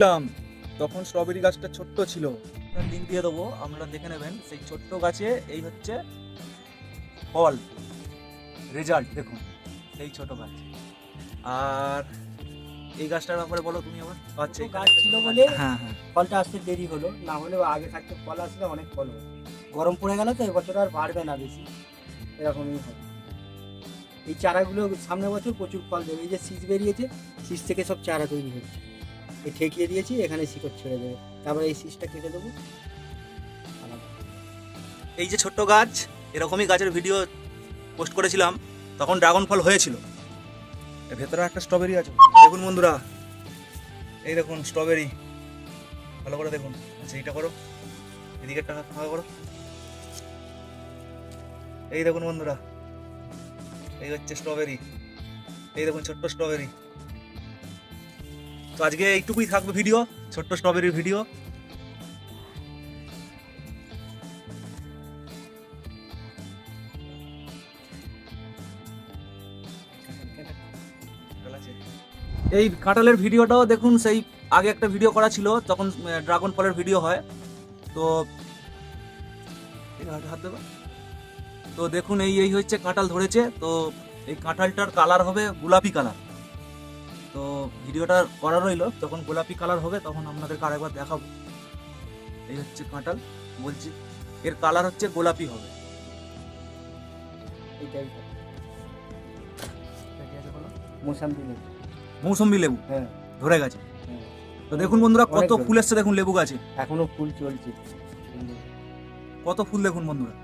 ছিলাম তখন স্ট্রবেরি গাছটা ছোট্ট ছিল। লিঙ্ক দিয়ে দেবো আপনারা দেখে নেবেন। সেই ছোট্ট গাছে এই হচ্ছে ফল রেজাল্ট দেখুন সেই ছোট গাছ। আর এই গাছটার ব্যাপারে বলো তুমি আবার। আচ্ছা গাছ ছিল বলে হ্যাঁ হ্যাঁ। ফলটা আসতে দেরি হলো। না হলে আগে থাকতে ফল আসলে অনেক ফল হবে গরম পড়ে গেল তো এবছর আর বাড়বে না বেশি। এরকমই হবে এই চারাগুলো সামনের বছর প্রচুর ফল দেবে। এই যে শীষ বেরিয়েছে শীষ থেকে সব চারা তৈরি হচ্ছে। এই ঠেকিয়ে দিয়েছি এখানে শিকড় ছেড়ে দেবে। তারপরে এই শীষটা কেটে দেবো। এই যে ছোট্ট গাছ এরকমই গাছের ভিডিও পোস্ট করেছিলাম তখন ড্রাগন ফল হয়েছিল। ভেতরে একটা স্ট্রবেরি আছে। দেখুন বন্ধুরা এই দেখুন স্ট্রবেরি। ভালো করে দেখুন আচ্ছা এইটা করো। এদিকে টাকা ফাঁকা করো। এই দেখুন বন্ধুরা এই হচ্ছে স্ট্রবেরি। এই দেখুন ছোট্ট স্ট্রবেরি। তো আজকে এইটুকুই থাকবে ভিডিও ছোট্ট স্ট্রবেরির ভিডিও এই কাঁঠালের ভিডিওটাও দেখুন, সেই আগে একটা ভিডিও করা ছিল, তখন ড্রাগন ফলের ভিডিও হয়। তো হাত- দেবে? তো দেখুন, এই এই হচ্ছে কাঁঠাল ধরেছে। তো এই কাঁঠালটার কালার হবে গোলাপি কালার তো ভিডিওটা করা রইল যখন গোলাপি কালার হবে তখন আপনাদেরকে আরেকবার দেখাবো। এই হচ্ছে কাঁঠাল বলছি এর কালার হচ্ছে গোলাপি হবে। লেবু। মৌসম্বি লেবু? হ্যাঁ। ধরে গেছে। হ্যাঁ। তো দেখুন বন্ধুরা কত ফুল এসছে দেখুন লেবু গাছে। এখনও ফুল চলছে। কত ফুল দেখুন বন্ধুরা।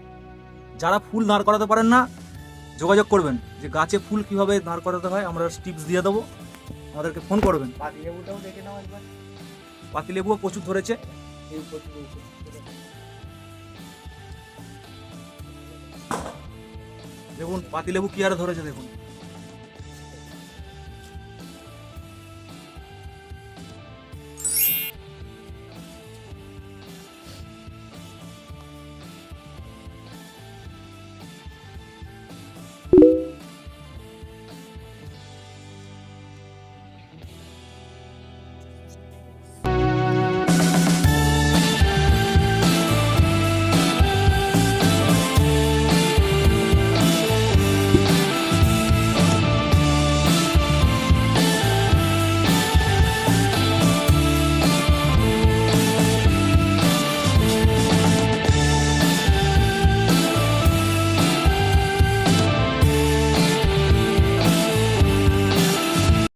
যারা ফুল দাঁড় করাতে পারেন না যোগাযোগ করবেন যে গাছে ফুল কীভাবে দাঁড় করাতে হয় আমরা টিপস দিয়ে দেবো। আমাদেরকে ফোন করবেন। পাতিলেবুটাও দেখে নাও একবার। পাতিলেবুও প্রচুর ধরেছে। দেখুন পাতি লেবু কি আর ধরেছে দেখুন।